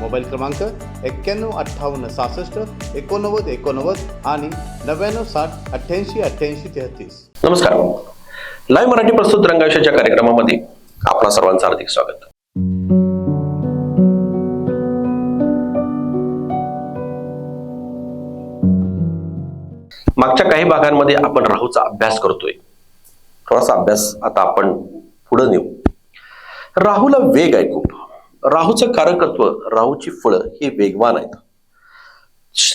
Mobile क्रमांक एक्क्याण्णव अठ्ठावन्न सहासष्ट एकोणनव्वद एकोणनव्वद आणि नव्याण्णव साठ अठ्ठ्याऐंशी अठ्ठ्याऐंशी तेहतीस. नमस्कार. लाईव्ह मराठी प्रस्तुत रंगाविषयाच्या कार्यक्रमामध्ये आपला सर्वांचं हार्दिक स्वागत. मागच्या काही भागांमध्ये आपण राहूचा अभ्यास करतोय. थोडासा अभ्यास आता आपण पुढे नेऊ. राहूला वेग आहे खूप. राहूचं कारकत्व राहूची फळं ही वेगवान आहेत.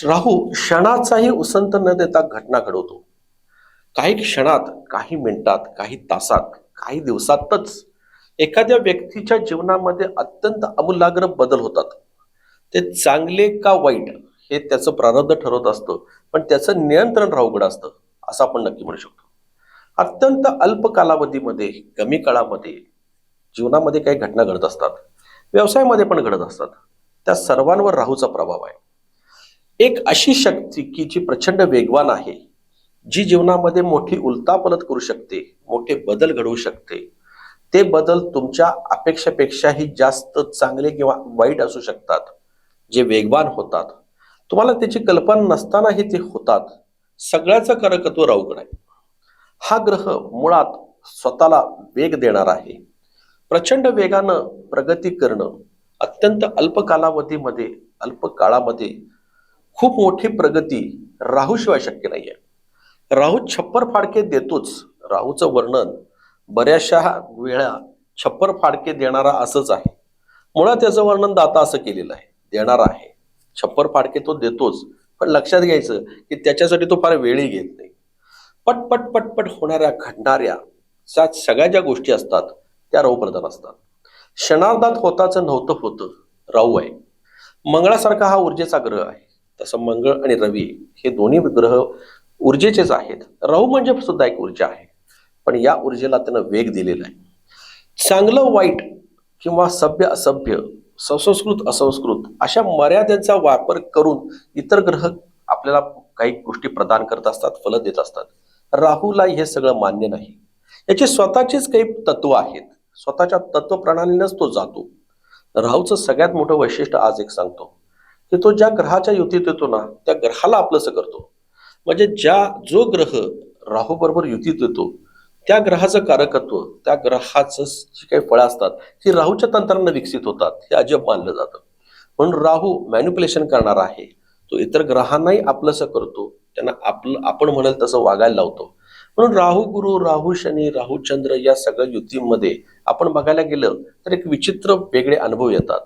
राहू क्षणाचाही उसंत न देता घटना घडवतो. काही क्षणात काही मिनिटात काही तासात काही दिवसातच एखाद्या व्यक्तीच्या जीवनामध्ये अत्यंत अमूलाग्र बदल होतात. ते चांगले का वाईट हे त्याचं प्रारब्ध ठरवत असतं पण त्याचं नियंत्रण राहूकडं असतं असं आपण नक्की म्हणू शकतो. अत्यंत अल्प कालावधीमध्ये कमी काळामध्ये जीवनामध्ये काही घटना घडत असतात. व्यवसायामध्ये पण घडत असतात. त्या सर्वांवर राहूचा प्रभाव आहे. एक अशी शक्ती की जी प्रचंड वेगवान आहे जी जीवनामध्ये मोठी उलतापलत करू शकते मोठे बदल घडवू शकते. ते बदल तुमच्या अपेक्षेपेक्षाही जास्त चांगले किंवा वाईट असू शकतात जे वेगवान होतात. तुम्हाला त्याची कल्पना नसतानाही ते होतात. सगळ्याचं कारकत्व राहूकडे आहे हा ग्रह मुळात स्वतःला वेग देणार आहे. प्रचंड वेगानं प्रगती करणं अत्यंत अल्प कालावधीमध्ये अल्प काळामध्ये खूप मोठी प्रगती राहूशिवाय शक्य नाहीये. राहू छप्पर फाडके देतोच. राहूचं वर्णन बऱ्याचशा वेळा छप्पर फाडके देणारा असंच आहे. मुळात त्याचं वर्णन दाता असं केलेलं आहे. देणारा आहे. छप्पर फाडके तो देतोच. पण लक्षात घ्यायचं की त्याच्यासाठी तो फार वेळही घेत नाही. पटपट पटपट होणाऱ्या घडणाऱ्या सगळ्या ज्या गोष्टी असतात त्या राहू प्रधान असतात. क्षणार्धात होताच नव्हतं होतं राहू आहे. मंगळासारखा हा ऊर्जेचा ग्रह आहे. तसं मंगळ आणि रवी हे दोन्ही ग्रह ऊर्जेचेच आहेत. राहू म्हणजे सुद्धा एक ऊर्जा आहे. पण या ऊर्जेला त्यानं वेग दिलेला आहे. चांगलं वाईट किंवा सभ्य असभ्य संसंस्कृत असंस्कृत अशा मर्यादेचा वापर करून इतर ग्रह आपल्याला काही गोष्टी प्रदान करत असतात फलं देत असतात. राहूला हे सगळं मान्य नाही. याची स्वतःचीच काही तत्व आहेत. स्वतःच्या तत्वप्रणालीनंच तो जातो. राहूचं सगळ्यात मोठं वैशिष्ट्य आज एक सांगतो. की तो ज्या ग्रहाच्या युतीत येतो ना त्या ग्रहाला आपलंसं करतो. म्हणजे ज्या जो ग्रह राहू बरोबर युतीत येतो त्या ग्रहाचं कारकत्व त्या ग्रहाचं जी काही फळं असतात ती राहूच्या तंत्रांना विकसित होतात हे अजब मानलं जातं. म्हणून राहू मॅन्युप्युलेशन करणार आहे. तो इतर ग्रहांनाही आपलंसं करतो. त्यांना आपलं आपण म्हणाल तसं वागायला लावतो. म्हणून राहू गुरु राहू शनी राहू चंद्र या सगळ्या युतीमध्ये आपण बघायला गेलं तर एक विचित्र वेगळे अनुभव येतात.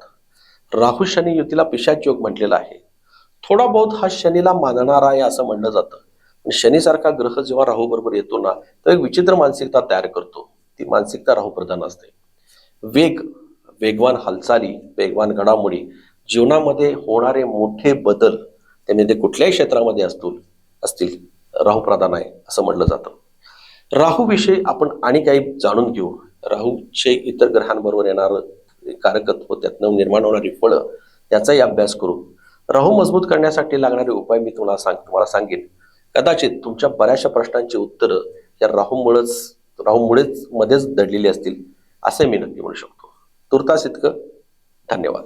राहू शनी युतीला पिशाच योग म्हटलेला आहे. थोडा बहुत हा शनीला मानणारा आहे असं म्हणलं जातं. पण शनीसारखा ग्रह जेव्हा राहू बरोबर येतो ना तर एक विचित्र मानसिकता तयार करतो. ती मानसिकता राहू प्रधान असते. वेग वेगवान हालचाली वेगवान घडामोडी जीवनामध्ये होणारे मोठे बदल त्यांनी ते म्हणजे कुठल्याही क्षेत्रामध्ये असतील असतील राहू प्रधान आहे असं म्हटलं जातं. राहू विषयी आपण आणि काही जाणून घेऊ. राहूचे इतर ग्रहांबरोबर येणारं कारकत्व त्यातनं निर्माण होणारी फळं याचाही अभ्यास करू. राहू मजबूत करण्यासाठी लागणारे उपाय मी तुम्हाला सांग तुम्हाला सांगेन. कदाचित तुमच्या बऱ्याचशा प्रश्नांची उत्तरं या राहूमुळेच राहूमुळेच मध्येच दडलेली असतील असे मी नक्की म्हणू शकतो. तुर्तास इतकं. धन्यवाद.